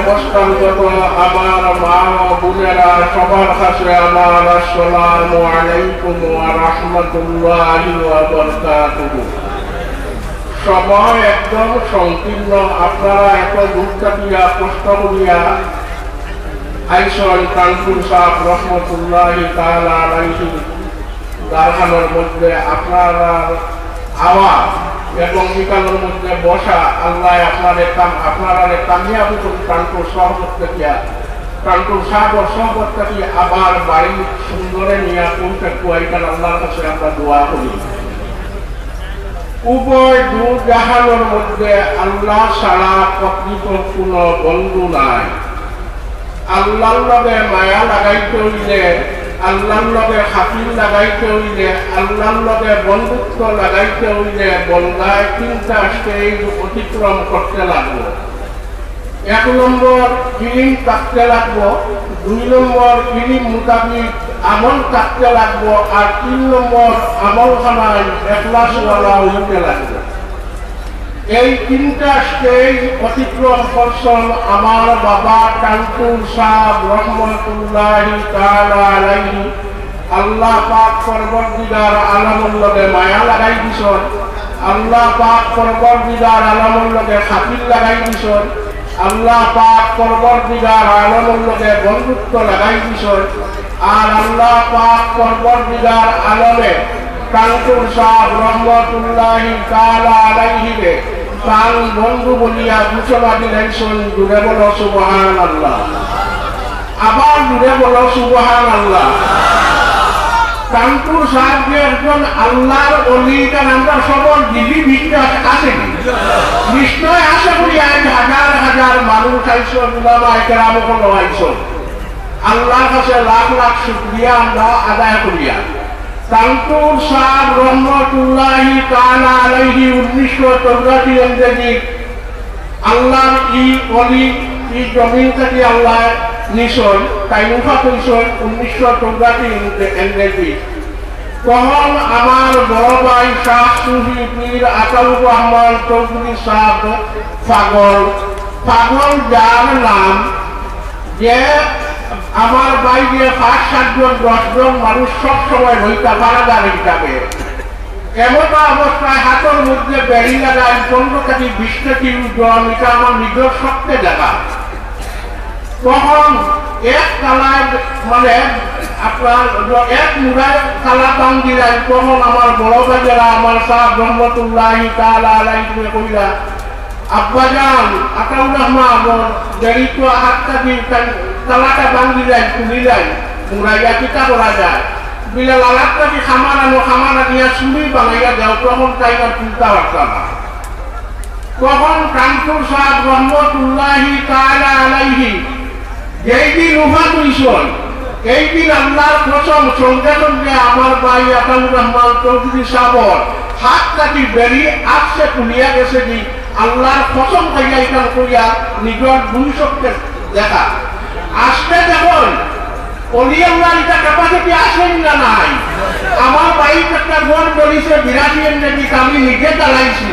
অবস্থানগত আমার একদম সংকীর্ণ। আপনারা আইসন কানপুর সাহ রহমতুল্লাহ কারখানার মধ্যে আপনারা আওয়াজ এবং বিকালের মধ্যে বসা আল্লাহ আপনাদের কাম আপনারা কামিয়াবি করে কানপুর শহর থেকে, কানপুর সাগর শহর থেকে আবার বাড়ি সুন্দরে নিয়ে কোনটা কুয়াইটার আল্লাহর কাছে আমরা দোয়া করি। উভয় দু জাহানোর মধ্যে আল্লাহ ছাড়া প্রকৃত কোন বন্ধু নাই। আল্লাহর লগে মায়া লাগাইতে হইলে আল্লাহর লগে হাতির লাগাইতে হইলে আল্লাহর লগে বন্ধুত্ব লাগাইতে হইলে বন্ধায় তিনটা স্টেজ অতিক্রম করতে লাগবো। এক নম্বর ফিলিম থাকতে লাগবো, দুই নম্বর ফিলিম মোতাবিক আমল থাকতে লাগবো, আর তিন নম্বর আমল খানায় একলাসওয়ালা হইতে লাগবে। এই তিনটা স্টেজ অতিক্রম করছেন আমার বাবা কান্তুর আলাইহি। আল্লাহ পাক পরবর্তীদার আলমুল্লকে মায়া লাগাই দিছন। আল্লাহ পাক পরবর্তীদার আলমুল্লকে খাতির লাগাই দিছন। আল্লাহ পাক পরবর্তীদার আলমুল্লকে বন্ধুত্ব লাগাই দিছন। আর আল্লাহ পাক পরবর্তীদার আলমে কান্তুর সাহ রহমতুল্লাহ তাআলা আলাইহিকে তার বন্ধু বলিয়া ঘোষণা দিলেন শোন দূরে বলো সুবহান আল্লাহ আবার দূরে বলো সুবহান আল্লাহ কানপুর সাহেব যে একজন আল্লাহর অলিটার আমরা সবর দিল্লি বিশ্বাস আছে নিশ্চয় আশা করি আজ হাজার হাজার মানুষ আইসো উলামা কেরাম কোনো আল্লাহর কাছে লাখ লাখ শুক্রিয়া আমরা আদায় করিয়া। কানপুর সাহেব রহমতুল্লাহি তাআলা আলাইহি উনিশশো চৌরাশি ইংরেজি আল্লাহর ই অলি ই জমিন থেকে আল্লাহ নিশন তাই মুখা কইসন উনিশশো চৌরাশি ইংরেজি তখন আমার বড় ভাই শাহ সুফি পীর আতাউর রহমান চৌধুরী সাহ পাগল। পাগল যার নাম যে আমার বাইরে পাঁচ সাতজন দশজন মানুষ সব সময় হইতা বারাদার হিসাবে এমন অবস্থায় হাতের মধ্যে বেড়ি লাগায় পনেরো কাটি বিশ কাটি এটা আমার নিজের সত্যে দেখা তখন এক কালায় মানে আপনার এক মুড়ায় কালা দাম দিলেন তখন আমার বড় বাজারা আমার সাহ রহমতুল্লাহ তালা আলাই তুমি কইলা আব্বাজান, আতাউর রহমান দেরি তো হাতটা দিয়ে ভাঙি যায় খুলি যায় মুড়াইয়া পিতা করা যায় বিলে লালাটা কি খামারানো খামারা দিয়া চুরি বানাইয়া দেও তখন তাইরা তুলতে পারতাম না তখন কানপুর সাহেব রহমতুল্লাহি তাআলা আলাইহি যেই দিন উহা দুইশন এই দিন আল্লাহর কসম সঙ্গে সঙ্গে আমার ভাই আতাউর রহমান চৌধুরী সাবর হাত কাটি বেরিয়ে আসছে কুলিয়া গেছে কি আল্লাহর কসম খাইয়া ইকান করিয়া নিজের দুই শক্তি দেখা আসতে দেখুন অলি আল্লাহর এটা ক্যাপাসিটি আসেন না নাই। আমার বাইক একটা বোন বলিছে, বিরাশি এমনি আমি নিজে চালাইছি।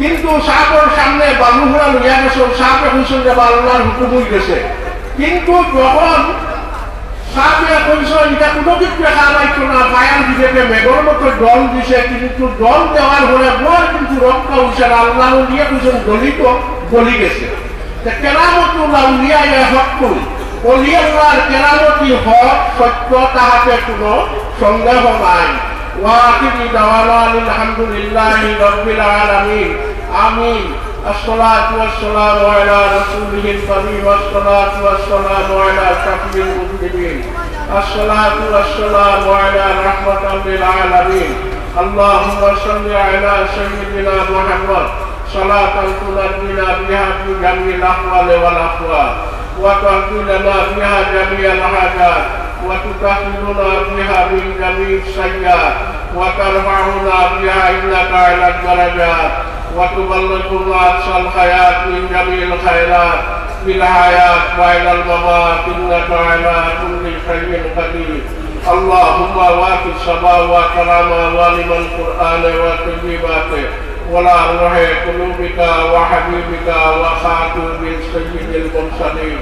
কিন্তু সাপর সামনে বালুহুড়া লইয়া গেছে সাপে কইছেন যে আল্লাহর হুকুম হয়ে গেছে। কিন্তু যখন কিছু না মেঘর মতো জল দিছে, কিন্তু জল দেওয়ার পরে বড় কিন্তু রক্ত না, আল্লাহ দিয়ে কইছেন গলিত, গলি গেছে। কেরামতুল্লাহ উলিয়া হক করি অলি আল্লাহর কেরামতি হক সত্য তাহাতে কোনো সন্দেহ নাই ওয়াকিবি দাওয়ানা আলহামদুলিল্লাহি রাব্বিল আলামিন আমিন الصلاة والسلام على رسوله الكريم والصلاة والسلام على شفيع المذنبين الصلاة والسلام على رحمة للعالمين اللهم صل على سيدنا محمد صلاة تنجينا بها في جميع الأحوال والأحوال وتقضي لنا بها جميع الحاجات وتكفلنا بها من جميع السيئات وترفعنا بها إنك على الدرجات وتبلغنا أقصى الحياة من جميع الخيرات في الحياة وإلى الممات إنك على كل شيء قدير اللهم وافق السماء وكرامة ولمن القرآن وتجيباته ولا روح قلوبك وحبيبك وخاتم سيد المرسلين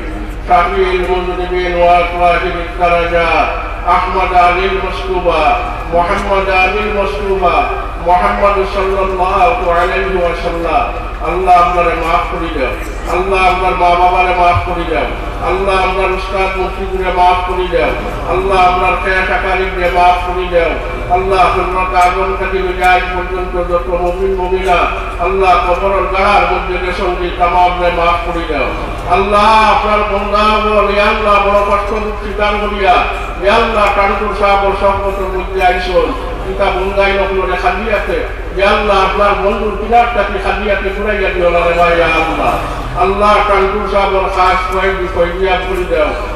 شفيع المذنبين وأخراج الدرجات أحمد علي المصطفى محمد علي المصطفى মোহাম্মদ সাল্লাল্লাহু আলাইহি ওয়াসাল্লাম আল্লাহ আপনারে মাফ করে দাও আল্লাহ আপনার মা বাবারে মাফ করে দাও আল্লাহ আপনার উস্তাদ মুফতিদরে মাফ করে দাও আল্লাহ আপনার খেয়া টাকারিকে মাফ করে দাও আল্লাহ আপনার আগুন থেকে বিজয় পর্যন্ত যত মুমিন, মুমিনা, আল্লাহ কবরের গাহার মধ্যে সঙ্গে তামামরে মাফ করে দাও। আল্লাহ আপনার বন্ধা বল আল্লাহ বড় কষ্ট স্বীকার করিয়া ইয়া আল্লাহ কানপুর সাহেব সম্পদের মধ্যে আইসন kita bungai নকল খালিয়াতে ইয়া আল্লাহ আপনার বন্ধুর কিনারটাকে খালিয়াতে ঘুরাইয়া দিও না রে ভাই আল্লাহ। আল্লাহ কানপুর সাহেবর খাস কয়েক বিষয় দিয়া করে দাও।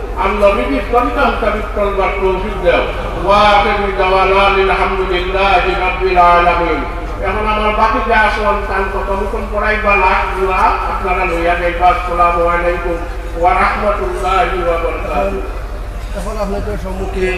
আর নবীজি তরিকা মোতাবিক চলবার তৌফিক দাও। ওয়া আখিরু দাওয়ানা আলহামদুলিল্লাহি রাব্বিল আলামিন। এখন আমার বাকি যে আসন তান কত হুকুম পড়াইবা লাখগুলা আপনারা লইয়া যাইবা। আসসালামু আলাইকুম ওয়া রাহমাতুল্লাহি ওয়া বারাকাতুহু। এখন আপনাদের সম্মুখে